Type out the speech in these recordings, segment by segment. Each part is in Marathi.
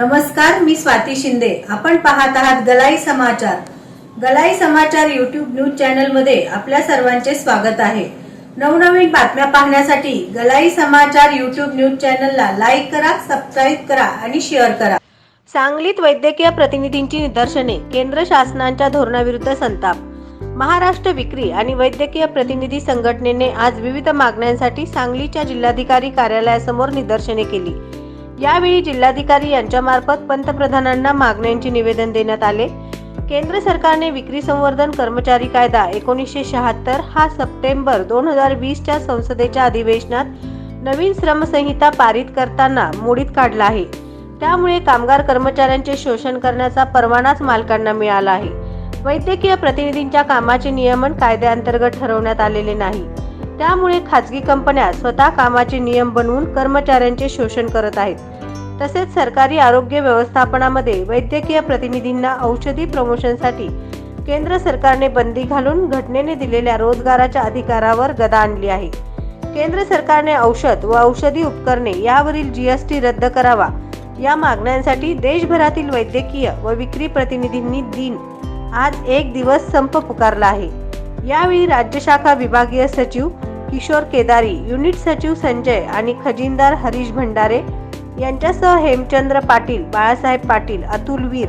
नमस्कार मी स्वाती शिंदे. आपण पाहत आहात गलाई समाचार. गलाई समाचार युट्यूब न्यूज चॅनलमध्ये आपल्या सर्वांचे स्वागत आहे. नवनवीन बातम्या पाहण्यासाठी गलाई समाचार युट्यूब न्यूज चॅनलला लाईक करा सबस्क्राईब करा आणि शेअर करा. सांगलीत वैद्यकीय प्रतिनिधींची निदर्शने केंद्र शासनाच्या धोरणाविरुद्ध संताप. महाराष्ट्र विक्री आणि वैद्यकीय प्रतिनिधी संघटनेने आज विविध मागण्यांसाठी सांगलीच्या जिल्हाधिकारी कार्यालयासमोर निदर्शने केली. यावेळी जिल्हाधिकारी यांच्यामार्फत पंतप्रधानांना मागण्यांचे निवेदन देण्यात आले. केंद्र सरकारने विक्री संवर्धन कर्मचारी कायदा एकोणीसशे शहात्तर हा सप्टेंबर दोन हजार वीसच्या संसदेच्या अधिवेशनात नवीन श्रमसंहिता पारित करताना मोडीत काढला आहे. त्यामुळे कामगार कर्मचाऱ्यांचे शोषण करण्याचा परवानाच मालकांना मिळाला आहे. वैद्यकीय प्रतिनिधींच्या कामाचे नियमन कायद्याअंतर्गत ठरवण्यात आलेले नाही. त्यामुळे खाजगी कंपन्या स्वतः कामाचे नियम बनवून कर्मचाऱ्यांचे शोषण करत आहेत. तसेच सरकारी आरोग्य व्यवस्थापनामध्ये वैद्यकीय प्रतिनिधींना औषधी प्रमोशनसाठी केंद्र सरकारने बंदी घालून घटनेने दिलेल्या रोजगाराच्या अधिकारावर गदा आणली आहे. केंद्र सरकारने औषध व औषधी उपकरणे यावरील जीएसटी रद्द करावा या मागण्यांसाठी देशभरातील वैद्यकीय व विक्री प्रतिनिधींनी दिन आज एक दिवस संप पुकारला आहे. यावेळी राज्य शाखा विभागीय सचिव किशोर केदारी युनिट सचिव संजय आणि खजिनदार हरीश भंडारे यांच्यासह हेमचंद्र पाटील बाळासाहेब पाटील अतुल वीर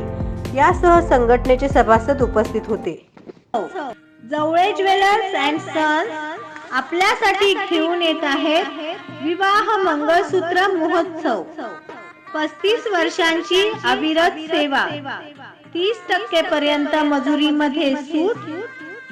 यासह संघटनेचे सभासद उपस्थित होते. जवळे ज्वेलर्स अँड सन्स आपल्यासाठी घेऊन येत आहेत विवाह मंगळसूत्र महोत्सव. पस्तीस वर्षांची अविरत सेवा. तीस टक्के पर्यंत मजुरीमध्ये सूट